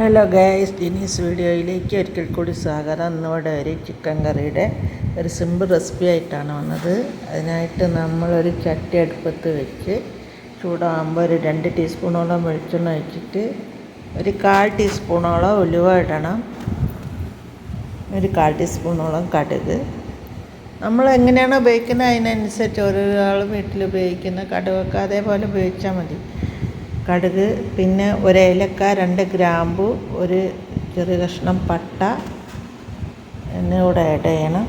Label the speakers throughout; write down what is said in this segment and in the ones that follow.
Speaker 1: Hello guys ഡിനീസ് വീഡിയോയിലേക്ക് ഒരിക്കൽ കൂടി സ്വാഗതം. ഇന്നിവിടെ ഒരു ചിക്കൻ കറിയുടെ ഒരു സിമ്പിൾ റെസിപ്പി ആയിട്ടാണ് വന്നത്. അതിനായിട്ട് നമ്മളൊരു ചട്ടി അടുപ്പത്ത് വെച്ച് ചൂടാകുമ്പോൾ ഒരു രണ്ട് ടീസ്പൂണോളം വെളിച്ചെണ്ണ ഒഴിച്ചിട്ട് ഒരു കാൽ ടീസ്പൂണോളം ഉലുവ ഇടണം. ഒരു കാൽ ടീസ്പൂണോളം കടുക്. നമ്മൾ എങ്ങനെയാണോ ഉപയോഗിക്കുന്നത്? അതിനനുസരിച്ച് ഓരോരാളും വീട്ടിൽ ഉപയോഗിക്കുന്ന കടുകൊക്കെ അതേപോലെ ഉപയോഗിച്ചാൽ മതി. കടുക് പിന്നെ ഒരു ഏലക്ക രണ്ട് ഗ്രാമ്പു ഒരു ചെറിയ കഷ്ണം പട്ട എന്നിവ കൂടെ ആഡ് ചെയ്യണം.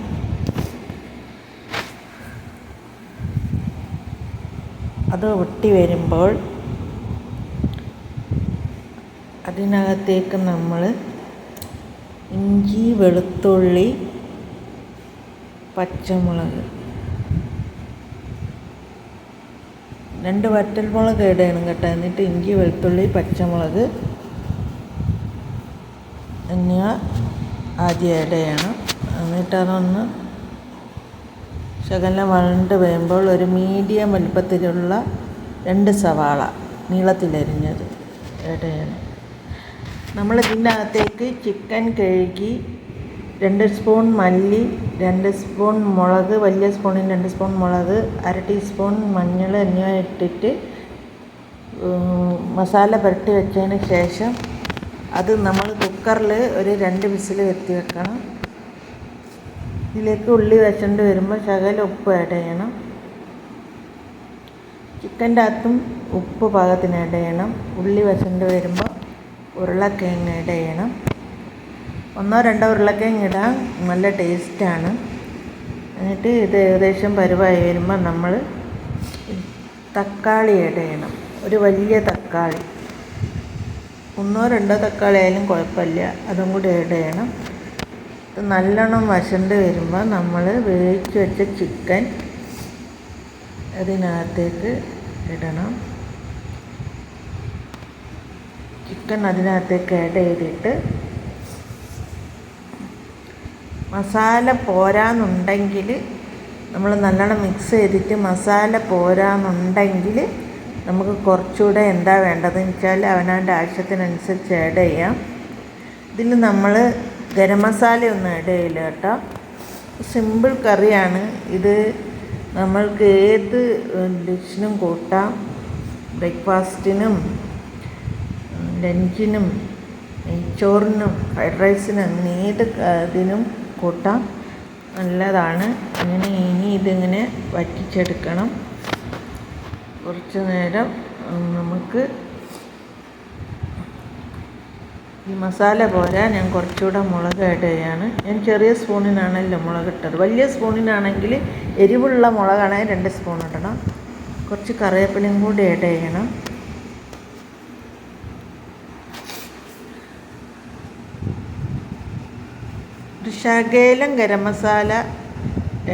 Speaker 1: അത് ഒട്ടി വരുമ്പോൾ അതിനകത്തേക്ക് നമ്മൾ ഇഞ്ചി വെളുത്തുള്ളി പച്ചമുളക് രണ്ട് വറ്റൽമുളക് ഇടണം കേട്ടോ. എന്നിട്ട് ഇഞ്ചി വെളുത്തുള്ളി പച്ചമുളക് എന്നിവ ആദ്യം ആഡ് ചെയ്യണം. എന്നിട്ട് അതൊന്ന് ശകലം വഴണ്ട് വരുമ്പോൾ ഒരു മീഡിയം വലുപ്പത്തിലുള്ള രണ്ട് സവാള നീളത്തിലരിഞ്ഞത് ആഡ് ചെയ്യണം. നമ്മൾ ഇതിനകത്തേക്ക് ചിക്കൻ കഴുകി രണ്ട് സ്പൂൺ മല്ലി രണ്ട് സ്പൂൺ മുളക് വലിയ സ്പൂണിൽ രണ്ട് സ്പൂൺ മുളക് അര ടീസ്പൂൺ മഞ്ഞൾ എന്നിവ ഇട്ടിട്ട് മസാല പുരട്ടി വെച്ചതിന് ശേഷം അത് നമ്മൾ കുക്കറിൽ ഒരു രണ്ട് വിസിൽ വെത്തി വെക്കണം. ഇതിലേക്ക് ഉള്ളി വെച്ചോണ്ട് വരുമ്പോൾ ശകല ഉപ്പ് ആഡ് ചെയ്യണം. ചിക്കന്റെ അകത്തും ഉപ്പ് പാകത്തിന് ആഡ് ചെയ്യണം. ഉള്ളി വെച്ചോണ്ട് വരുമ്പോൾ ഉരുളക്കിഴങ്ങ് ആഡ് ചെയ്യണം. ഒന്നോ രണ്ടോ ഉരുളക്കിഴങ്ങ് ഇടാം നല്ല ടേസ്റ്റാണ്. എന്നിട്ട് ഇത് ഏകദേശം പരുവായി വരുമ്പോൾ നമ്മൾ തക്കാളി ഇടയണം ഒരു വലിയ തക്കാളി. ഒന്നോ രണ്ടോ തക്കാളി ആയാലും കുഴപ്പമില്ല. അതും കൂടി ഇടയണം ഇത് നല്ലോണം വശണ്ട് വരുമ്പോൾ നമ്മൾ വേവിച്ച് വെച്ച ചിക്കൻ അതിനകത്തേക്ക് ഇടണം. ചിക്കൻ അതിനകത്തേക്ക് ആഡ് ചെയ്തിട്ട് മസാല പോരാന്നുണ്ടെങ്കിൽ നമ്മൾ നല്ലോണം മിക്സ് ചെയ്തിട്ട് മസാല പോരാന്നുണ്ടെങ്കിൽ നമുക്ക് കുറച്ചുകൂടെ എന്താ വേണ്ടതെന്ന് വെച്ചാൽ അവനവന്റെ ആവശ്യത്തിനനുസരിച്ച് ആഡ് ചെയ്യാം. ഇതിൽ നമ്മൾ ഗരം മസാലയൊന്നും ആഡ് ചെയ്യില്ല കേട്ടോ. സിമ്പിൾ കറിയാണ്. ഇത് നമ്മൾക്ക് ഏത് ഡിഷിനും കൂട്ടാം. ബ്രേക്ക്ഫാസ്റ്റിനും ലഞ്ചിനും നെയ്ച്ചോറിനും ഫ്രൈഡ് റൈസിനും അങ്ങനെ ഏത് ഇതിനും കൂട്ടാം. നല്ലതാണ്. അങ്ങനെ ഇനി ഇതിങ്ങനെ വറ്റിച്ചെടുക്കണം. കുറച്ച് നേരം നമുക്ക് ഈ മസാല പോരാ ഞാൻ കുറച്ചുകൂടെ മുളക് ആഡ് ചെയ്യാണ്. ഞാൻ ചെറിയ സ്പൂണിനാണല്ലോ മുളക് ഇട്ടത്. വലിയ സ്പൂണിനാണെങ്കിൽ എരിവുള്ള മുളകാണെങ്കിൽ രണ്ട് സ്പൂൺ ഇടണം. കുറച്ച് കറിവേപ്പിലയും കൂടി ആഡ് ചെയ്യണം. ശകലം ഗരം മസാല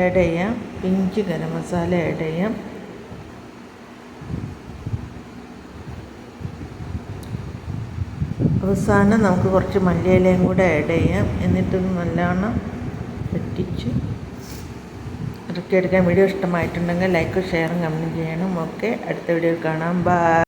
Speaker 1: ആഡ് ചെയ്യാം പിഞ്ച് ഗരം മസാല ആഡ് ചെയ്യാം അവസാനം നമുക്ക് കുറച്ച് മല്ലിയിലയും കൂടെ ആഡ് ചെയ്യാം. എന്നിട്ട് നല്ലവണ്ണം വെട്ടിച്ച് ഇറക്കിയെടുക്കാൻ വീഡിയോ ഇഷ്ടമായിട്ടുണ്ടെങ്കിൽ ലൈക്കും ഷെയറും കമന്റ് ചെയ്യണം. ഓക്കെ അടുത്ത വീഡിയോ കാണാം. ബൈ